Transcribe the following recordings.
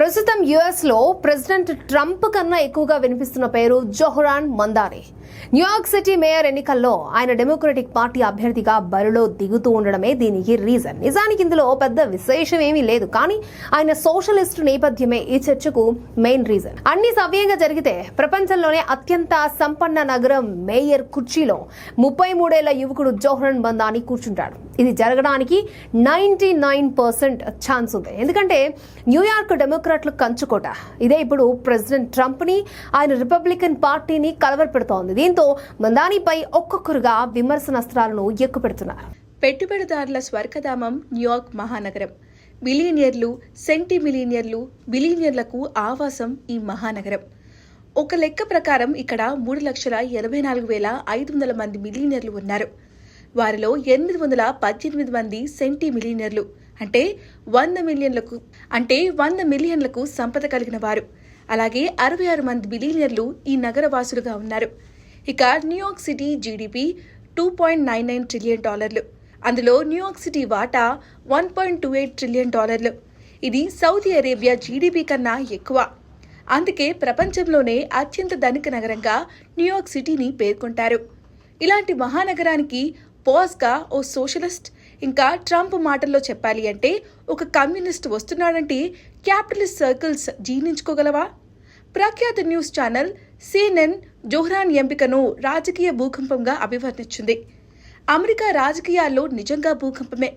ప్రస్తుతం యుఎస్లో president Trump కన్నా ఎక్కువగా వినిపిస్తున్న పేరు Zohran Mamdani. New York city mayor ఎన్నికల్లో ఆయన డెమోక్రటిక్ పార్టీ అభ్యర్థిగా బరిలో దిగుతూ ఉండడమే దీనికి రీజన్. నిజానికి ఇందులో పెద్ద విశేషం ఏమీ లేదు కానీ ఆయన సోషలిస్ట్ నేపథ్యమే ఈ చర్చకు మెయిన్ రీజన్. అన్ని సవ్యంగా జరిగితే ప్రపంచంలోనే అత్యంత సంపన్న నగరం మేయర్ కుర్చీలో ముప్పై మూడేళ్ళ యువకుడు జోహరన్ బందాని కూర్చుంటాడు. ఇది జరగడానికి నైన్టీ నైన్ పర్సెంట్ ఛాన్స్ ఉంది. ఎందుకంటే న్యూయార్క్ డెమోక్రాట్లు కంచుకోట. ఇదే ఇప్పుడు ప్రెసిడెంట్ ట్రంప్ని ఆయన రిపబ్లికన్ పార్టీని కలవరపెడుతోంది. దీంతో మందానిపై ఒక్కొక్కరుగా విమర్శనాస్త్రాలను ఎక్కుపెడుతున్నారు. పెట్టుబడిదారుల స్వర్గధామం న్యూయార్క్ మహానగరం. మిలీనియర్లు సెంటి మిలీనియర్లు మిలీనియర్లకు ఆవాసం ఈ మహానగరం. ఒక లెక్క ప్రకారం ఇక్కడ మూడు లక్షల ఎనభై నాలుగు వేల ఐదు వందల మంది మిలీనియర్లు ఉన్నారు. వారిలో ఎనిమిది వందల పద్దెనిమిది మంది సెంటి మిలీనియర్లు అంటే వంద మిలియన్లకు అంటే వంద మిలియన్లకు సంపద కలిగిన వారు. అలాగే అరవై ఆరు మంది బిలియనియర్లు ఈ నగర వాసులుగా ఉన్నారు. ఇక New York city GDP two point nine nine trillion డాలర్లు. అందులో న్యూయార్క్ సిటీ వాటా one point two eight trillion డాలర్లు. ఇది సౌదీ అరేబియా జీడిపి కన్నా ఎక్కువ. అందుకే ప్రపంచంలోనే అత్యంత ధనిక నగరంగా న్యూయార్క్ సిటీని పేర్కొంటారు. ఇలాంటి మహానగరానికి పాజ్గా ఓ సోషలిస్ట్ ఇంకా ట్రంప్ మాటల్లో చెప్పాలి అంటే ఒక కమ్యూనిస్ట్ వస్తున్నాడంటే క్యాపిటలిస్ట్ సర్కిల్స్ జీర్ణించుకోగలవా? ప్రఖ్యాత న్యూస్ ఛానల్ సిఎన్ఎన్ జోహ్రాన్ ఎంపికను రాజకీయ భూకంపంగా అభివర్ణించింది. అమెరికా రాజకీయాల్లో నిజంగా భూకంపమే.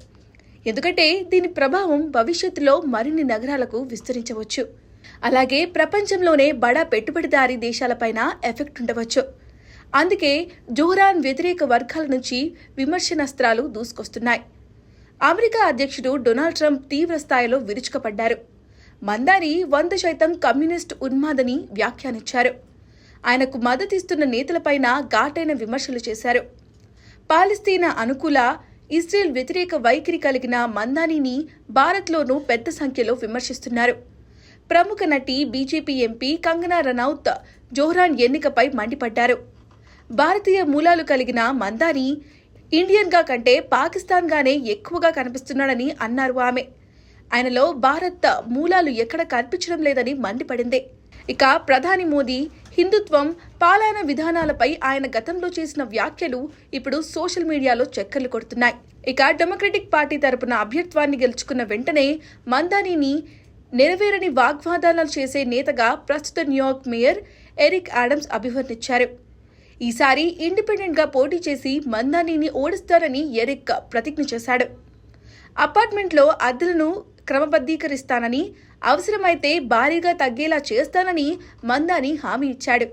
ఎందుకంటే దీని ప్రభావం భవిష్యత్తులో మరిన్ని నగరాలకు విస్తరించవచ్చు. అలాగే ప్రపంచంలోనే బడా పెట్టుబడిదారీ దేశాలపైన ఎఫెక్ట్ ఉండవచ్చు. అందుకే జోహ్రాన్ వ్యతిరేక వర్గాల నుంచి విమర్శనాస్త్రాలు దూసుకొస్తున్నాయి. అమెరికా అధ్యక్షుడు డొనాల్డ్ ట్రంప్ తీవ్ర స్థాయిలో విరుచుకపడ్డారు. మందారి వంద శాతం కమ్యూనిస్ట్ ఉన్మాదని వ్యాఖ్యానించారు. ఆయనకు మద్దతిస్తున్న నేతలపైన ఘాటైన విమర్శలు చేశారు. పాలస్తీనా అనుకూల ఇస్రేల్ వ్యతిరేక వైఖరి కలిగిన మందానిని భారత్లోనూ పెద్ద సంఖ్యలో విమర్శిస్తున్నారు. ప్రముఖ నటి బీజేపీ ఎంపీ కంగనా రనౌత్ జోహ్రాన్ ఎన్నికపై మండిపడ్డారు. భారతీయ మూలాలు కలిగిన మందాని ఇండియన్గా కంటే పాకిస్తాన్గానే ఎక్కువగా కనిపిస్తున్నాడని అన్నారు ఆమె. ఆయనలో భారత్ మూలాలు ఎక్కడ కనిపించడం లేదని మండిపడింది. ఇక ప్రధాని మోదీ హిందుత్వం పాలన విధానాలపై ఆయన గతంలో చేసిన వ్యాఖ్యలు ఇప్పుడు సోషల్ మీడియాలో చక్కర్లు కొడుతున్నాయి. ఇక డెమోక్రటిక్ పార్టీ తరపున అభ్యర్థాన్ని గెలుచుకున్న వెంటనే మందానిని నెరవేరని వాగ్వాదాలు చేసే నేతగా ప్రస్తుత న్యూయార్క్ మేయర్ ఎరిక్ ఆడమ్స్ అభివర్ణించారు. ఈసారి ఇండిపెండెంట్గా పోటీ చేసి మందానిని ఓడిస్తారని ఎరిక్ ప్రతిజ్ఞ చేశాడు. అపార్ట్మెంట్లో అద్దెలను క్రమబద్ధీకరిస్తానని అవసరమైతే భారీగా తగ్గేలా చేస్తానని మందాని హామీ ఇచ్చాడు.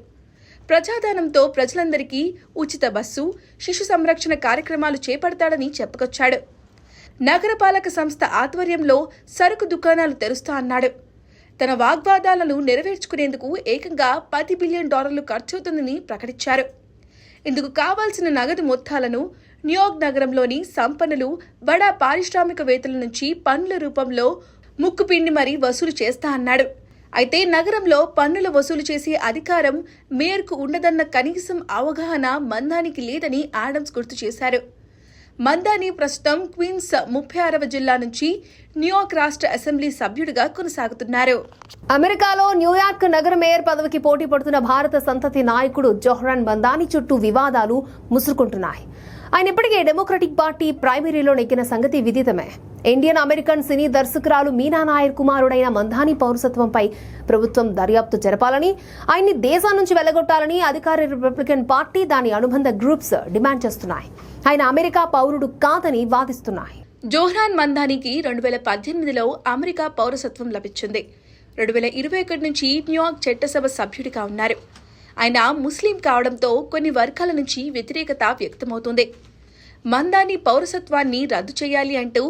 ప్రజాదానంతో ప్రజలందరికీ ఉచిత బస్సు శిశు సంరక్షణ కార్యక్రమాలు చేపడతాడని చెప్పుకొచ్చాడు. నగరపాలక సంస్థ ఆధ్వర్యంలో సరుకు దుకాణాలు తెరుస్తా అన్నాడు. తన వాగ్వాదాలను నెరవేర్చుకునేందుకు ఏకంగా పది బిలియన్ డాలర్లు ఖర్చవుతుందని ప్రకటించారు. ఇందుకు కావాల్సిన నగదు మొత్తాలను న్యూయార్క్ నగరంలోని సంపన్నులు బడా పారిశ్రామికవేత్తల నుంచి పన్నుల రూపంలో ముక్కుపిండి మరీ వసూలు చేస్తా అన్నాడు. అయితే నగరంలో పన్నుల వసూలు చేసే అధికారం మేయర్కు ఉండదన్న కనీసం అవగాహన మందానికి లేదని ఆడమ్స్ గుర్తు చేశారు. మందాని ప్రస్తుతం క్వీన్స్ ముప్పై ఆరవ జిల్లా నుంచి న్యూయార్క్ రాష్ట్ర అసెంబ్లీ సభ్యుడిగా కొనసాగుతున్నారు. అమెరికాలో న్యూయార్క్ నగర మేయర్ పదవికి పోటీ పడుతున్న భారత సంతతి నాయకుడు జోహ్రాన్ మందాని చుట్టూ వివాదాలు ముసురుకుంటున్నాయి. ఆయన ఇప్పటికే డెమోక్రటిక్ పార్టీ ప్రైమరీలో నెగ్గిన సంగతి విదితమే. ఇండియన్ అమెరికన్ సినీ దర్శకురాలు మీనా నాయర్ కుమారుడైన మంధాని పౌరసత్వంపై ప్రభుత్వం దర్యాప్తు జరపాలని ఆయన్ని దేశం నుంచి వెళ్ళగొట్టాలని అధికార రిపబ్లికన్ పార్టీ దాని అనుబంధ గ్రూప్స్ డిమాండ్ చేస్తున్నాయి. ఆయన అమెరికా పౌరుడు కాదని వాదిస్తున్నాయి. జోహ్రాన్ మంధానికి రెండు వేల పద్దెనిమిదిలో అమెరికా పౌరసత్వం లభించింది. రెండు వేల ఇరవై ఒకటి నుంచి న్యూయార్క్ చట్టసభ సభ్యుడిగా ఉన్నారు. ఆయన ముస్లిం కావడంతో కొన్ని వర్గాల నుంచి వ్యతిరేకత వ్యక్తమవుతుంది. మందాని పౌరసత్వాన్ని రద్దు చేయాలి అంటూ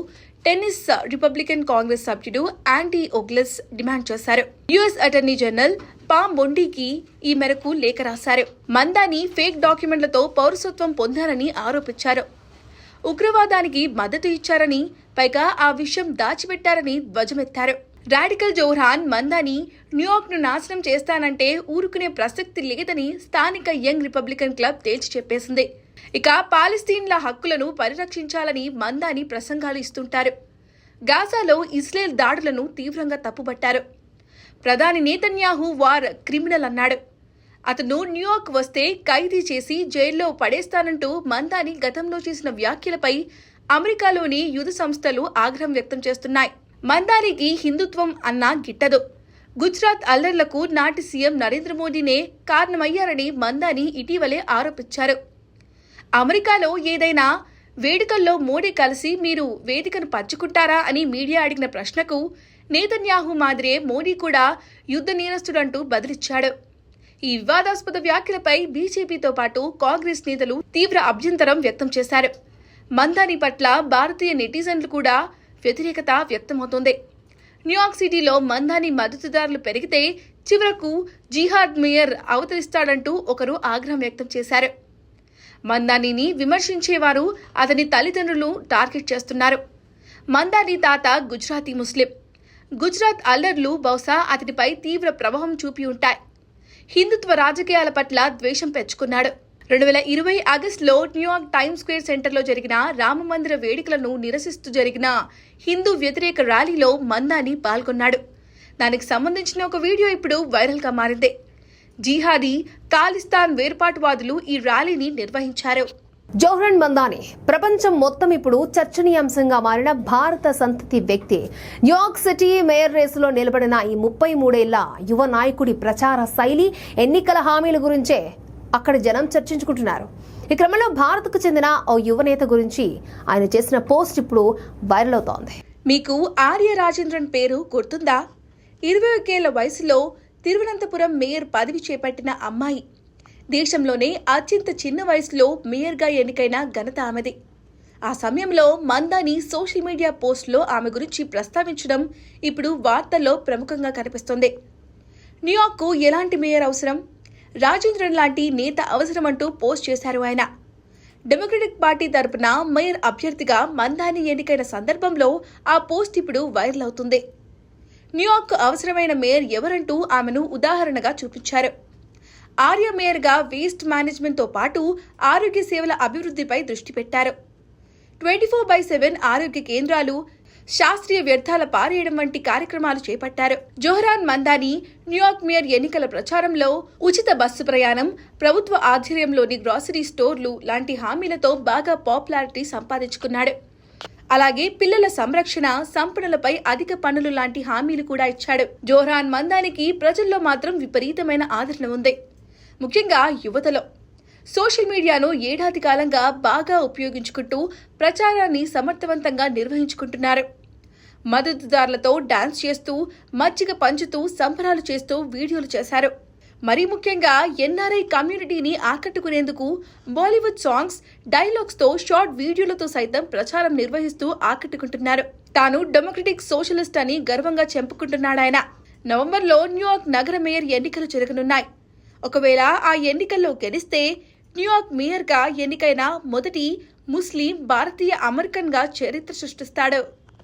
టెన్నిస్ రిపబ్లికన్ కాంగ్రెస్ సభ్యుడు యాంటీ ఓగ్లెస్ డిమాండ్ చేశారు. యుఎస్ అటార్నీ జనరల్ పామ్ బొండీకి ఈ మేరకు లేఖ రాశారు. మందాని ఫేక్ డాక్యుమెంట్లతో పౌరసత్వం పొందారని ఆరోపించారు. ఉగ్రవాదానికి మద్దతు ఇచ్చారని పైగా ఆ విషయం దాచిపెట్టారని ధ్వజమెత్తారు. రాడికల్ జోహ్రాన్ మందాని న్యూయార్క్ను నాశనం చేస్తానంటే ఊరుకునే ప్రసక్తి లేదని స్థానిక యంగ్ రిపబ్లికన్ క్లబ్ తేల్చి చెప్పేసింది. ఇక పాలస్తీన్ల హక్కులను పరిరక్షించాలని మందాని ప్రసంగాలు ఇస్తుంటారు. గాజాలో ఇస్రాయెల్ దాడులను తీవ్రంగా తప్పుబట్టారు ప్రధాని నేతన్యాహు వార్ క్రిమినల్ అన్నాడు. అతను న్యూయార్క్ వస్తే ఖైదీ చేసి జైల్లో పడేస్తానంటూ మందాని గతంలో చేసిన వ్యాఖ్యలపై అమెరికాలోని యుధ సంస్థలు ఆగ్రహం వ్యక్తం చేస్తున్నాయి. మందారికి హిందుత్వం అన్నా గిట్టదు. గుజరాత్ అల్లర్లకు నాటి సీఎం నరేంద్ర మోదీనే కారణమయ్యారని మందాని ఇటీవలే ఆరోపించారు. అమెరికాలో ఏదైనా వేడుకల్లో మోడీ కలిసి మీరు వేదికను పంచుకుంటారా అని మీడియా అడిగిన ప్రశ్నకు నేతన్యాహు మాదిరే మోడీ కూడా యుద్ధ నేరస్తుడంటూ బదిలిచ్చాడు. ఈ వివాదాస్పద వ్యాఖ్యలపై బీజేపీతో పాటు కాంగ్రెస్ నేతలు తీవ్ర అభ్యంతరం వ్యక్తం చేశారు. మందాని పట్ల భారతీయ నెటిజన్లు కూడా వ్యతిరేకత వ్యక్తమవుతోంది. న్యూయార్క్ సిటీలో మందాని మద్దతుదారులు పెరిగితే చివరకు జిహాద్ మేయర్ అవతరిస్తాడంటూ ఒకరు ఆగ్రహం వ్యక్తం చేశారు. మందానిని విమర్శించేవారు అతని తల్లిదండ్రులు టార్గెట్ చేస్తున్నారు. మందాని తాత గుజరాతీ ముస్లిం. గుజరాత్ అల్లర్లు బహుశా అతనిపై తీవ్ర ప్రభావం చూపి ఉంటాయి. హిందుత్వ రాజకీయాల పట్ల ద్వేషం పెంచుకున్నాడు. రెండు వేల ఇరవై ఆగస్టులో న్యూయార్క్ టైమ్ స్క్వేర్ సెంటర్లో జరిగిన రామమందిర వేడుకలను నిరసిస్తూ జరిగిన హిందూ వ్యతిరేక ర్యాలీలో మందాని పాల్గొన్నాడు. దానికి సంబంధించిన ఒక వీడియో ఇప్పుడు వైరల్గా మారింది. జిహాదీ ఖాలిస్తాన్ వేర్పాటువాదులు ఈ ర్యాలీని నిర్వహించారు. జోహ్రన్ మందాని ప్రపంచం మొత్తం ఇప్పుడు చర్చనీయాంశంగా మారిన భారత సంతతి వ్యక్తి. న్యూయార్క్ సిటీ మేయర్ రేసులో నిలబడిన ఈ ముప్పై మూడేళ్ళ యువ నాయకుడి ప్రచార శైలి ఎన్నికల హామీల గురించే అక్కడ జనం చర్చించుకుంటున్నారు. ఈ క్రమంలో భారత్కు చెందిన ఓ యువనేత గురించి ఆయన చేసిన పోస్ట్ ఇప్పుడు వైరల్ అవుతోంది. మీకు ఆర్య రాజేంద్రన్ పేరు గుర్తుందా? ఇరవై ఒకేళ్ళ వయసులో తిరువనంతపురం మేయర్ పదవి చేపట్టిన అమ్మాయి. దేశంలోనే అత్యంత చిన్న వయసులో మేయర్గా ఎన్నికైన ఘనత ఆమెది. ఆ సమయంలో మందాని సోషల్ మీడియా పోస్టులో ఆమె గురించి ప్రస్తావించడం ఇప్పుడు వార్తల్లో ప్రముఖంగా కనిపిస్తోంది. న్యూయార్క్కు ఎలాంటి మేయర్ అవసరం? రాజేంద్రన్ లాంటి నేత అవసరమంటూ పోస్ట్ చేశారు ఆయన. డెమోక్రటిక్ పార్టీ తరపున మేయర్ అభ్యర్థిగా మందాని ఎన్నికైన సందర్భంలో ఆ పోస్ట్ ఇప్పుడు వైరల్ అవుతుంది. న్యూయార్క్ అవసరమైన మేయర్ ఎవరంటూ ఆమెను ఉదాహరణగా చూపించారు. ఆర్య మేయర్గా వేస్ట్ మేనేజ్మెంట్తో పాటు ఆరోగ్య సేవల అభివృద్ధిపై దృష్టి పెట్టారు. ట్వంటీ ఫోర్ బై సెవెన్ ఆరోగ్య కేంద్రాలు శాస్త్రీయ వ్యర్థాల పారేయడం వంటి కార్యక్రమాలు చేపట్టారు. జోహరాన్ మందాని న్యూయార్క్ మేయర్ ఎన్నికల ప్రచారంలో ఉచిత బస్సు ప్రయాణం ప్రభుత్వ ఆధ్వర్యంలోని గ్రాసరీ స్టోర్లు లాంటి హామీలతో బాగా పాపులారిటీ సంపాదించుకున్నాడు. అలాగే పిల్లల సంరక్షణ సంపణలపై అధిక పన్నులు లాంటి హామీలు కూడా ఇచ్చాడు. జోహరాన్ మందానికి ప్రజల్లో మాత్రం విపరీతమైన ఆదరణ ఉంది. ముఖ్యంగా యువతలో. సోషల్ మీడియాను ఏడాది కాలంగా బాగా ఉపయోగించుకుంటూ ప్రచారాన్ని సమర్థవంతంగా నిర్వహించుకుంటున్నారు. మద్దతుదారులతో డాన్స్ చేస్తూ మజ్జిగ పంచుతూ సంబరాలు చేస్తూ వీడియోలు చేశారు. మరీ ముఖ్యంగా ఎన్ఆర్ఐ కమ్యూనిటీని ఆకట్టుకునేందుకు బాలీవుడ్ సాంగ్స్ డైలాగ్స్తో షార్ట్ వీడియోలతో సైతం ప్రచారం నిర్వహిస్తూ ఆకట్టుకుంటున్నారు. తాను డెమోక్రటిక్ సోషలిస్ట్ అని గర్వంగా చెప్పుకుంటున్నాడాయన నవంబర్లో న్యూయార్క్ నగర మేయర్ ఎన్నికలు జరగనున్నాయి. ఒకవేళ ఆ ఎన్నికల్లో గెలిస్తే న్యూయార్క్ మేయర్గా ఎన్నికైన మొదటి ముస్లిం భారతీయ అమెరికన్గా చరిత్ర సృష్టిస్తాడు.